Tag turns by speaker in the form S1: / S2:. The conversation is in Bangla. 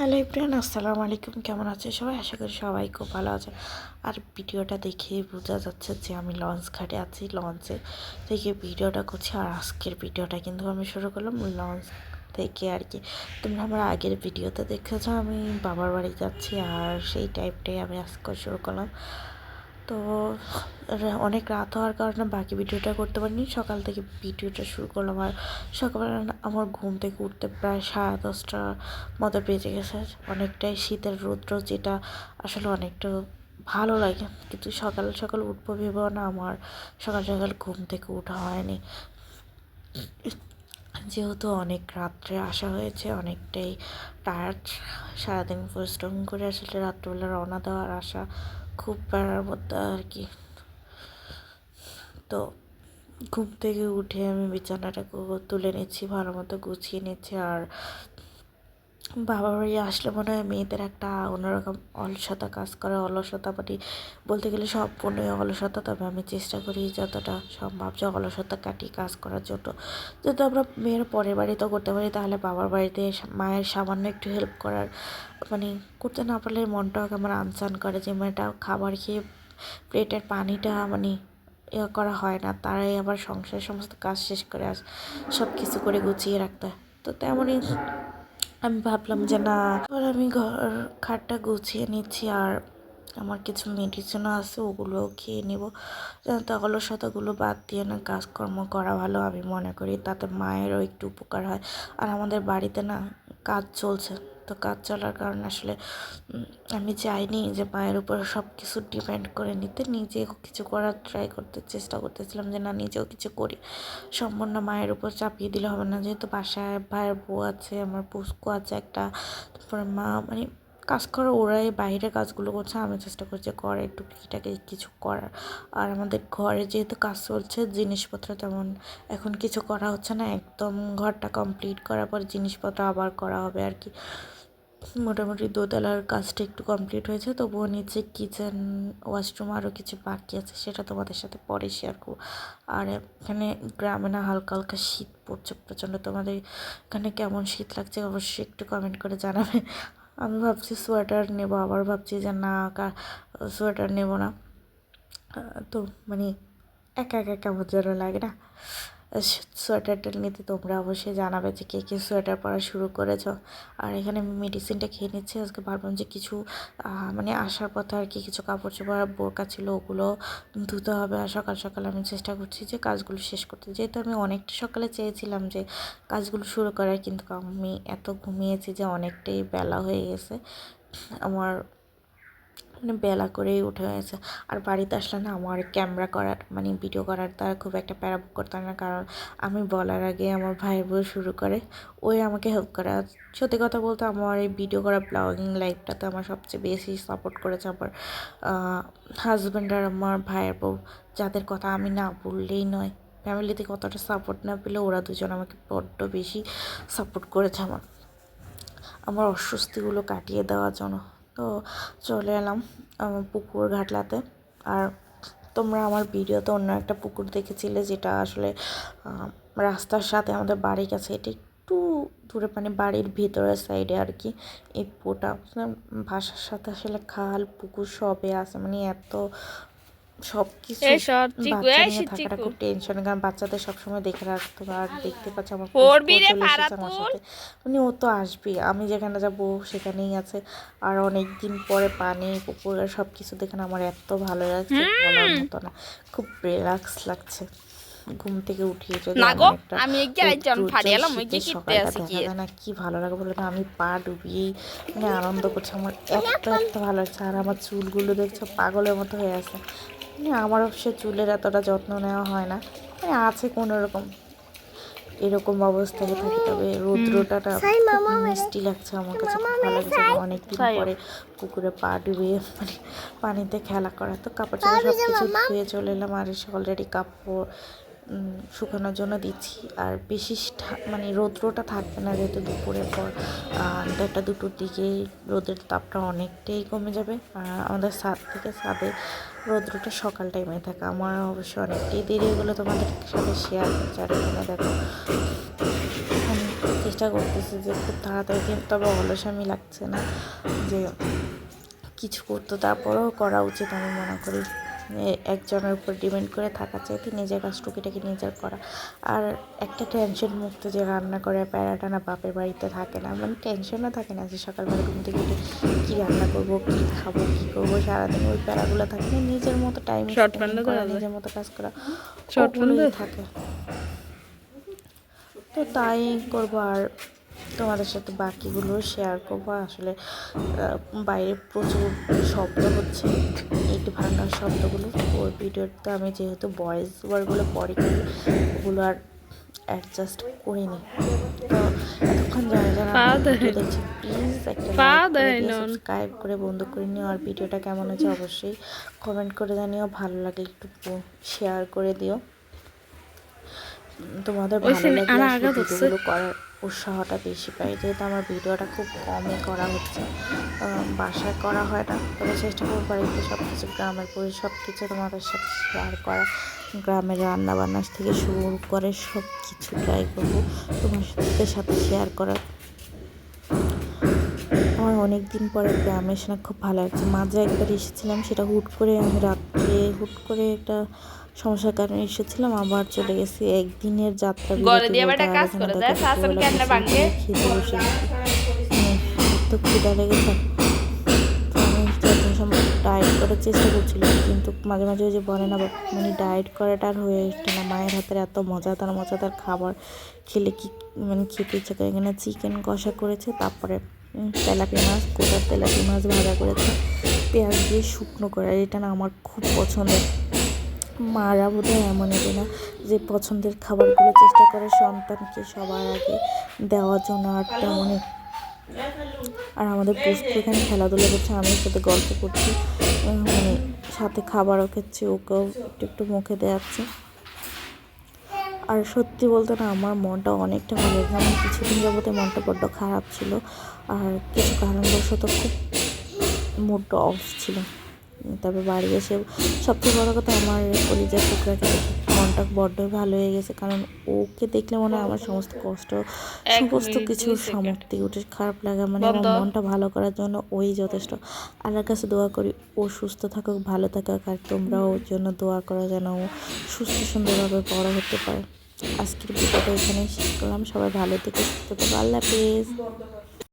S1: হ্যালো ইব্রান আসসালামু আলাইকুম। কেমন আছে সবাই? আশা করি সবাই খুব ভালো আছে আর ভিডিওটা দেখে বোঝা যাচ্ছে যে আমি লঞ্চ ঘাটে আছি, লঞ্চে থেকে ভিডিওটা করছি। আর আজকের ভিডিওটা কিন্তু আমি শুরু করলাম লঞ্চ থেকে আর কি। তোমরা আমার আগের ভিডিওতে দেখেছ, আমি বাবার বাড়ি যাচ্ছি আর সেই টাইপটাই আমি আজকে শুরু করলাম। তো অনেক রাত হওয়ার কারণে বাকি ভিডিওটা করতে পারিনি। সকাল থেকে ভিডিওটা শুরু করলাম আর সকালবেলা আমার ঘুম থেকে উঠতে প্রায় সাড়ে দশটার মতো বেজে গেছে। অনেকটাই শীতের রৌদ্র যেটা আসলে অনেকটা ভালো লাগে। কিন্তু সকাল সকাল উঠবো ভেবেও না, আমার সকাল সকাল ঘুম থেকে উঠা হয়নি। যেহেতু অনেক রাত্রে আসা হয়েছে, অনেকটাই টায়ার্ড সারাদিন পরিশ্রম করে আসলে রাত্রবেলা রওনা দেওয়ার আশা খুব প্যারার মধ্যে আর কি। তো ঘুম থেকে উঠে আমি বিছানাটা তুলে নিচ্ছি, ভালো মতো গুছিয়ে নিচ্ছি আর বাবা বাড়ি আসলে মনে হয় মেয়েদের একটা অন্যরকম অলসতা কাজ করে, অলসতা মানে বলতে গেলে সম্পূর্ণই অলসতা, তবে আমি চেষ্টা করি যতটা সম্ভব যে অলসতা কাটিয়ে কাজ করার জন্য। যদি আমরা মেয়ের পরের বাড়িতেও করতে পারি, তাহলে বাবার বাড়িতে মায়ের সামান্য একটু হেল্প করার মানে করতে না পারলে মনটাও কেমন আনচান করে যে মেয়েটা খাবার খেয়ে প্লেটের পানিটা মানে ইয়ে করা হয় না, তারাই আবার সংসারের সমস্ত কাজ শেষ করে আস সব কিছু করে গুছিয়ে রাখতে হয়। তো তেমনই আমি ভাবলাম যে না, এবার আমি ঘর খাটটা গুছিয়ে নিচ্ছি আর আমার কিছু মেডিসিনও আছে, ওগুলোও খেয়ে নেব। যাতে অলসতাগুলো বাদ দিয়ে না কাজকর্ম করা ভালো আমি মনে করি, তাতে মায়েরও একটু উপকার হয়। আর আমাদের বাড়িতে না কাজ চলছে। তো কাজ চলার কারণে আসলে আমি চাইনি যে মায়ের উপর সব কিছু ডিপেন্ড করে নিতে। নিজে কিছু করার ট্রাই করতে চেষ্টা করতেছিলাম যে না, নিজেও কিছু করি। সম্পূর্ণ মায়ের উপর চাপিয়ে দিলে হবে না। যেহেতু বাসায় ভাইয়ের বউ আছে, আমার পুষ্কু আছে একটা, তারপরে মা মানে কাজ করে, ওরাই বাইরে কাজগুলো করছে। আমি চেষ্টা করছি ঘরে টুকিটাকে কিছু করার। আর আমাদের ঘরে যেহেতু কাজ চলছে, জিনিসপত্র তেমন এখন কিছু করা হচ্ছে না। একদম ঘরটা কমপ্লিট করার পর জিনিসপত্র আবার করা হবে আর কি। মোটামুটি দোতলার কাজটা একটু কমপ্লিট হয়েছে, তবুও নিচে কিচেন ওয়াশরুম আরও কিছু বাকি আছে, সেটা তোমাদের সাথে পরে শেয়ার করব। আর এখানে গ্রামে না হালকা হালকা শীত পড়ছে, প্রচণ্ড তোমাদের এখানে কেমন শীত লাগছে অবশ্যই একটু কমেন্ট করে জানাবে। আমি ভাবছি সোয়েটার নেব, আবার ভাবছি যে না সোয়েটার নেব না। তো মানে একা একা কেমন যেন লাগে না। সোয়েটারটা নিতে তোমরা অবশ্যই জানাবে যে কে কে সোয়েটার পরা শুরু করেছ। আর এখানে আমি মেডিসিনটা খেয়ে নিচ্ছি। আজকে ভাবলাম যে কিছু মানে আসার পথে আর কি কিছু কাপড় চোপড় বোরকা ছিল ওগুলো ধুতে হবে। আর সকাল সকাল আমি চেষ্টা করছি যে কাজগুলো শেষ করতে। যেহেতু আমি অনেকটা সকালে চেয়েছিলাম যে কাজগুলো শুরু করার, কিন্তু আমি এত ঘুমিয়েছি যে অনেকটাই বেলা হয়ে গেছে। আমার মানে বেলা করেই উঠে গেছে। আর বাড়িতে আসলে না আমার ক্যামেরা করার মানে ভিডিও করার দ্বারা খুব একটা প্যারা করতাম না। কারণ আমি বলার আগে আমার ভাই বউ শুরু করে, ওই আমাকে হেল্প করে। সত্যি কথা বলতে আমার এই ভিডিও করা ব্লগিং লাইফটাতে আমার সবচেয়ে বেশি সাপোর্ট করেছে আমার হাজব্যান্ড আর আমার ভাইয়ের বউ যাদের কথা আমি না বললেই নয় ফ্যামিলিতে থেকে অতটা সাপোর্ট না পেলে ওরা দুজন আমাকে বড্ড বেশি সাপোর্ট করেছে আমার। আমার অস্বস্তিগুলো কাটিয়ে দেওয়ার জন্য। তো চলে এলাম পুকুর ঘাটলাতে। আর তোমরা আমার ভিডিওতে অন্য একটা পুকুর দেখেছিলে যেটা আসলে রাস্তার সাথে আমাদের বাড়ির কাছে এটা একটু দূরে মানে বাড়ির ভেতরের সাইডে আর কি, এই পোটা। ভাষার সাথে আসলে খাল, পুকুর সবে আছে। মানে এত সব কিছু থাকাটা খুব টেনশন কারণ বাচ্চাদের সবসময় দেখে রাখতে আর দেখতে পাচ্ছি আমার সাথে। মানে ও তো আমি যেখানে যাব সেখানেই আছে। আর অনেক দিন পরে পানি পুকুরের সব কিছু দেখে আমার এত ভালো লাগছে বলার মতো না। খুব রিল্যাক্স লাগছে। ঘুম থেকে উঠিয়ে যদি
S2: আমি।
S1: না কি ভালো লাগে বলে না আমি পা ডুবিয়েই মানে আনন্দ করছি আমার এত এত ভালো লাগছে। আর আমার চুলগুলো দেখছ পাগলের মতো হয়ে আছে। আমার অবশ্য চুলের এতটা যত্ন নেওয়া হয় না। মানে আছে কোনো রকম এরকম অবস্থায় থাকি তবে রৌদ্রটাটা খুব মিষ্টি লাগছে আমার কাছে খুব ভালো লাগছে। অনেকদিন পরে পুকুরে পা ডুবিয়ে মানে পানিতে খেলা করা তো কাপড় চোপড় সব কিছু ধুয়ে চলে এলাম আর এসে অলরেডি কাপড় শুকানোর জন্য দিচ্ছি। আর বেশি মানে রৌদ্রটা থাকবে না যেহেতু দুপুরের পর দেড়টা দুটোর দিকে রোদের তাপটা অনেকটাই কমে যাবে। আর আমাদের ছাদ থেকে ছাদে রৌদ্রটা সকাল টাইমে থাকে। আমার অবশ্য অনেকটাই দেরি হয়ে তোমাদের সাথে শেয়ার করছি আর এখানে দেখো, আমি চেষ্টা করতেছি যে খুব তাড়াতাড়ি কিন্তু তবে অলসামি লাগছে না, যে কিছু করতো তারপরেও করা উচিত আমি মনে করি। একজনের উপর ডিপেন্ড করে থাকার চাইতে নিজের কাজ টুকিটাকি নিজের করা। আর একটা টেনশন মুক্ত যে রান্না করে প্যারাটা না বাপের বাড়িতে থাকে না মানে টেনশনও থাকে না যে সকালবেলা ঘুম থেকে উঠে কী রান্না করব কী খাব কী করব সারাদিন ওই প্যারাগুলো থাকে না নিজের মতো টাইম করা নিজের মতো কাজ করা ওগুলোই থাকে। তো তাই করব আর তোমাদের সাথে বাকিগুলো শেয়ার করব। আসলে বাইরে প্রচুর শব্দ হচ্ছে। একটু ভাঙার শব্দগুলো ওই ভিডিওতে আমি যেহেতু ভয়েস ওভারগুলো পরে করি ওগুলো আর অ্যাডজাস্ট করিনি তো এতক্ষণ যারা যারা। দেখছে প্লিজ একটা করে। সাবস্ক্রাইব করে বন্ধ করে নিও আর ভিডিওটা কেমন হয়েছে অবশ্যই কমেন্ট করে জানিও ভালো লাগে একটু শেয়ার করে দিও তোমাদের ভালো
S2: ধরছে।
S1: ভিডিওগুলো করার উৎসাহটা বেশি পাই, যেহেতু আমার ভিডিওটা খুব কমই করা হচ্ছে। বাসায় করা হয় না, তবে চেষ্টা করব বাড়িতে সব কিছু গ্রামের পরি সব কিছু তোমাদের সাথে শেয়ার করা। গ্রামের রান্না বান্না থেকে শুরু করে সব কিছু ট্রাই করব তোমার সাথে শেয়ার করার। আমার অনেক দিন পরে গ্রামে এসে না খুব ভালো লাগছে। মাঝে একবার এসেছিলাম সেটা হুট করে আমি রাত্রে হুট করে একটা সমস্যার কারণে এসেছিলাম আবার চলে গেছি। একদিনের যাত্রা। মানে খিদা লেগেছে। সম্ভব ডায়েট করার চেষ্টা করছিলাম কিন্তু মাঝে মাঝে ওই যে বলে না মানে ডায়েট করাটা আর হয়ে উঠছে না। মায়ের হাতের এত মজাদার মজাদার খাবার খেলে কি মানে খেতে ইচ্ছা করে এখানে চিকেন কষা করেছে তারপরে তেলাপি মাছ, কোটার তেলাপি মাছ ভাজা করেছে পেঁয়াজ দিয়ে শুকনো করে, এটা না আমার খুব পছন্দের মারা বোধহয় এমনই না যে পছন্দের খাবারগুলো চেষ্টা করে সন্তানকে সবার আগে দেওয়ার জন্য আর তেমনই। আর আমাদের পুষ্প এখানে খেলাধুলা করছে আমি সাথে গল্প করছি। মানে সাথে খাবারও খাচ্ছি ওকেও একটু একটু মুখে দেওয়াচ্ছি আর সত্যি বলতে না, আমার মনটা অনেকটা ভালো আমার কিছুদিন যাবতে মনটা বড্ড খারাপ ছিল। আর কিছু কারণবশত খুব মুডটা অফ ছিল। তবে বাড়ি এসে সবচেয়ে বড় কথা আমার কলিজার টুকরাকে দেখে মনটা বড্ডই ভালো হয়ে গেছে। কারণ ওকে দেখলে মনে হয় আমার সমস্ত কষ্ট সমস্ত
S3: দুই
S1: সামর্থ্য উঠে খারাপ লাগা মানে আমার মনটা ভালো করার জন্য ওই যথেষ্ট। আল্লাহর কাছে দোয়া করি ও সুস্থ থাকুক ভালো থাকুক আর তোমরা ওর জন্য দোয়া করো যেন ও সুস্থ সুন্দরভাবে বড় হতে পারে। আজকের ভিডিওটা এখানেই শেষ করলাম। সবাই ভালো থেকে সুস্থ থাকো। আল্লাহ হাফিজ।